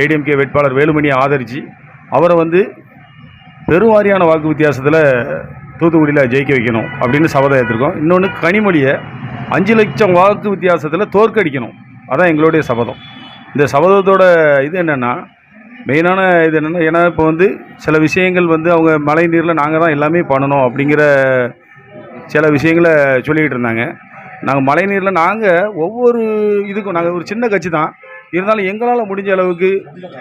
ஏடிஎம்கே வேட்பாளர் வேலுமணியை ஆதரித்து அவரை வந்து பெருவாரியான வாக்கு வித்தியாசத்தில் தூத்துக்குடியில் ஜெயிக்க வைக்கணும் அப்படின்னு சபதம் எடுத்திருக்கோம் இன்னொன்று கனிமொழியை அஞ்சு லட்சம் வாக்கு வித்தியாசத்தில் தோற்கடிக்கணும். அதான் எங்களுடைய சபதம். இந்த சபதத்தோட இது என்னென்னா மெயினான இது என்னென்னா ஏன்னா இப்போ வந்து சில விஷயங்கள் வந்து அவங்க மழை நீரில் நாங்கள் தான் எல்லாமே பண்ணணும் அப்படிங்கிற சில விஷயங்களை சொல்லிக்கிட்டு இருந்தாங்க. நாங்கள் மழை நீரில் நாங்கள் ஒவ்வொரு இதுக்கும் நாங்கள் ஒரு சின்ன கட்சி தான். இருந்தாலும் எங்களால் முடிஞ்ச அளவுக்கு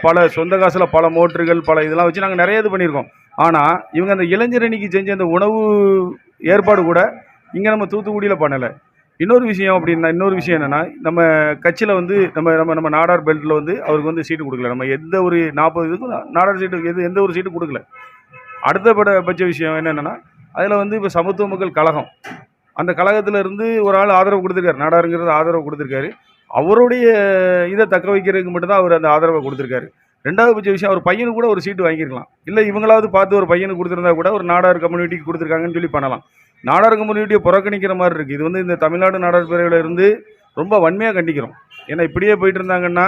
பல சொந்த காசில் பல மோட்டர்கள் பல இதெல்லாம் வச்சு நாங்கள் நிறைய இது பண்ணியிருக்கோம். ஆனால் இவங்க அந்த இளைஞரணிக்கு செஞ்ச அந்த உணவு ஏற்பாடு கூட இங்கே நம்ம தூத்துக்குடியில் பண்ணலை. இன்னொரு விஷயம் அப்படின்னா இன்னொரு விஷயம் என்னென்னா நம்ம கட்சியில் வந்து நம்ம நம்ம நம்ம நாடார் பெல்ட்டில் வந்து அவருக்கு வந்து சீட்டு கொடுக்கல. நம்ம எந்த ஒரு நாற்பது இதுக்கும் நாடார் சீட்டு எது எந்த ஒரு சீட்டு கொடுக்கல. அடுத்த பட்ச விஷயம் என்னென்னா அதில் வந்து இப்போ சமத்துவ மக்கள் கழகம். அந்த கழகத்தில் இருந்து ஒரு ஆள் ஆதரவு கொடுத்துருக்காரு. நாடாருங்கிறது ஆதரவு கொடுத்துருக்காரு. அவருடைய இதை தக்க வைக்கிறதுக்கு மட்டும்தான் அவர் அந்த ஆதரவை கொடுத்துருக்காரு. ரெண்டாவது பட்ச விஷயம் அவர் பையனுக்கு கூட ஒரு சீட்டு வாங்கியிருக்கலாம். இல்லை இவங்களாவது பார்த்து ஒரு பையனுக்கு கொடுத்துருந்தா கூட ஒரு நாடார் கம்யூனிட்டிக்கு கொடுத்துருக்காங்கன்னு சொல்லி பண்ணலாம். நாடார் கம்யூனிட்டியை புறக்கணிக்கிற மாதிரி இருக்குது இது வந்து இந்த தமிழ்நாடு நாடார் பிரிவில் இருந்து ரொம்ப வன்மையாக கண்டிக்கிறோம். ஏன்னா இப்படியே போயிட்டு இருந்தாங்கன்னா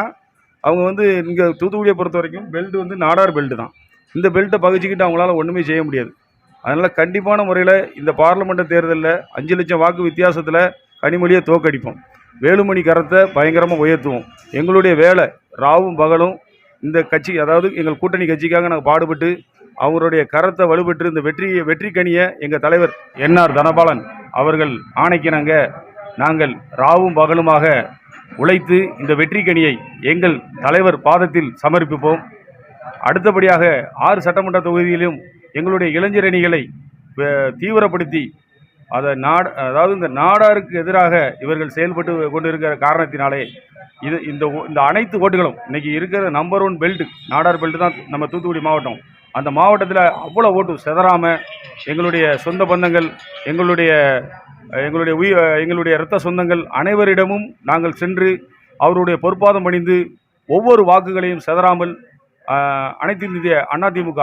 அவங்க வந்து இங்கே தூத்துக்குடியை பொறுத்த வரைக்கும் பெல்ட் வந்து நாடார் பெல்ட்டு தான். இந்த பெல்ட்டை பகிச்சிக்கிட்டு அவங்களால ஒன்றுமே செய்ய முடியாது. அதனால் கண்டிப்பான முறையில் இந்த பார்லமெண்ட் தேர்தலில் அஞ்சு லட்சம் வாக்கு வித்தியாசத்தில் கனிமொழியை தோக்கடிப்போம். வேலுமணி கரத்தை பயங்கரமாக உயர்த்துவோம். எங்களுடைய வேலை ராவும் பகலும் இந்த கட்சி அதாவது எங்கள் கூட்டணி கட்சிக்காக நாங்கள் பாடுபட்டு அவங்களுடைய கரத்தை வலுப்பெற்று இந்த வெற்றி வெற்றி கனியை எங்கள் தலைவர் என்ஆர் தனபாலன் அவர்கள் ஆணைக்கிணங்க நாங்கள் ராவும் பகலுமாக உழைத்து இந்த வெற்றி கனியை எங்கள் தலைவர் பாதத்தில் சமர்ப்பிப்போம். அடுத்தபடியாக ஆறு சட்டமன்ற தொகுதியிலும் எங்களுடைய இளைஞரணிகளை தீவிரப்படுத்தி அதை நாடு அதாவது இந்த நாடாருக்கு எதிராக இவர்கள் செயல்பட்டு கொண்டிருக்கிற காரணத்தினாலே இது இந்த ஓ- இந்த அனைத்து ஓட்டுகளும் இன்றைக்கி இருக்கிற number one belt Nadar belt தான் நம்ம தூத்துக்குடி மாவட்டம். அந்த மாவட்டத்தில் அவ்வளோ ஓட்டு செதறாமல் எங்களுடைய சொந்த பந்தங்கள் எங்களுடைய எங்களுடைய உயிர் எங்களுடைய இரத்த சொந்தங்கள் அனைவரிடமும் நாங்கள் சென்று அவருடைய பொறுப்பாதம் பணிந்து ஒவ்வொரு வாக்குகளையும் செதறாமல் அனைத்து இந்திய அதிமுக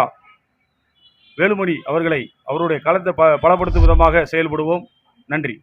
வேலுமணி அவர்களை அவருடைய களத்தை ப பலப்படுத்தும் விதமாக செயல்படுவோம். நன்றி.